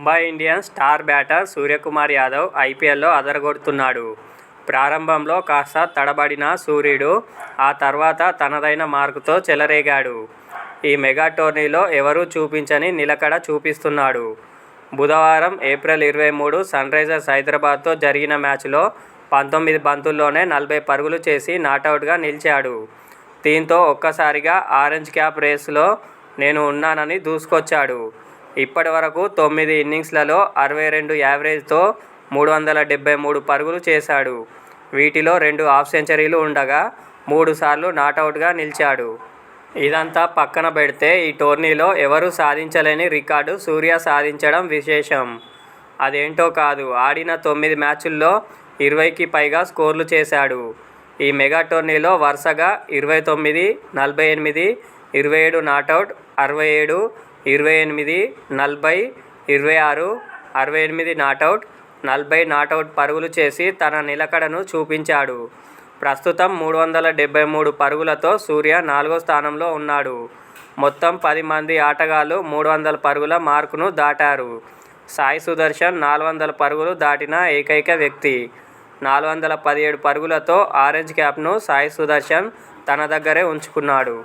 Mumbai Indians star batter Suryakumar Yadav ఐపీఎల్లో అదరగొడుతున్నాడు. ప్రారంభంలో కాస్త తడబడిన సూర్యుడు ఆ తర్వాత తనదైన మార్కుతో చెలరేగాడు. ఈ మెగా టోర్నీలో ఎవరూ చూపించని నిలకడ చూపిస్తున్నాడు. బుధవారం ఏప్రిల్ ఇరవై మూడు సన్రైజర్స్ హైదరాబాద్తో జరిగిన మ్యాచ్లో పంతొమ్మిది బంతుల్లోనే నలభై పరుగులు చేసి నాటౌట్గా నిలిచాడు. దీంతో ఒక్కసారిగా ఆరెంజ్ క్యాప్ రేసులో నేను ఉన్నానని దూసుకొచ్చాడు. ఇప్పటి వరకు తొమ్మిది ఇన్నింగ్స్లలో అరవై రెండు యావరేజ్తో మూడు వందల డెబ్బై మూడు పరుగులు చేశాడు. వీటిలో రెండు హాఫ్ సెంచరీలు ఉండగా మూడు సార్లు నాటౌట్గా నిలిచాడు. ఇదంతా పక్కన పెడితే ఈ టోర్నీలో ఎవరూ సాధించలేని రికార్డు సూర్య సాధించడం విశేషం. అదేంటో కాదు ఆడిన తొమ్మిది మ్యాచుల్లో ఇరవైకి పైగా స్కోర్లు చేశాడు. ఈ మెగా టోర్నీలో వరుసగా ఇరవై తొమ్మిది నలభై ఎనిమిది ఇరవై ఏడు నాటౌట్ అరవై ఏడు ఇరవై ఎనిమిది నలభై ఇరవై ఆరు అరవై ఎనిమిది నాటౌట్ నలభై నాటౌట్ పరుగులు చేసి తన నిలకడను చూపించాడు. ప్రస్తుతం మూడు వందల డెబ్బై మూడు పరుగులతో సూర్య నాలుగో స్థానంలో ఉన్నాడు. మొత్తం పది మంది ఆటగాళ్ళు మూడు వందల పరుగుల మార్కును దాటారు. సాయి సుదర్శన్ నాలుగు వందల పరుగులు దాటిన ఏకైక వ్యక్తి. నాలుగు వందల పదిహేడు పరుగులతో ఆరెంజ్ క్యాప్ను సాయి సుదర్శన్ తన దగ్గరే ఉంచుకున్నాడు.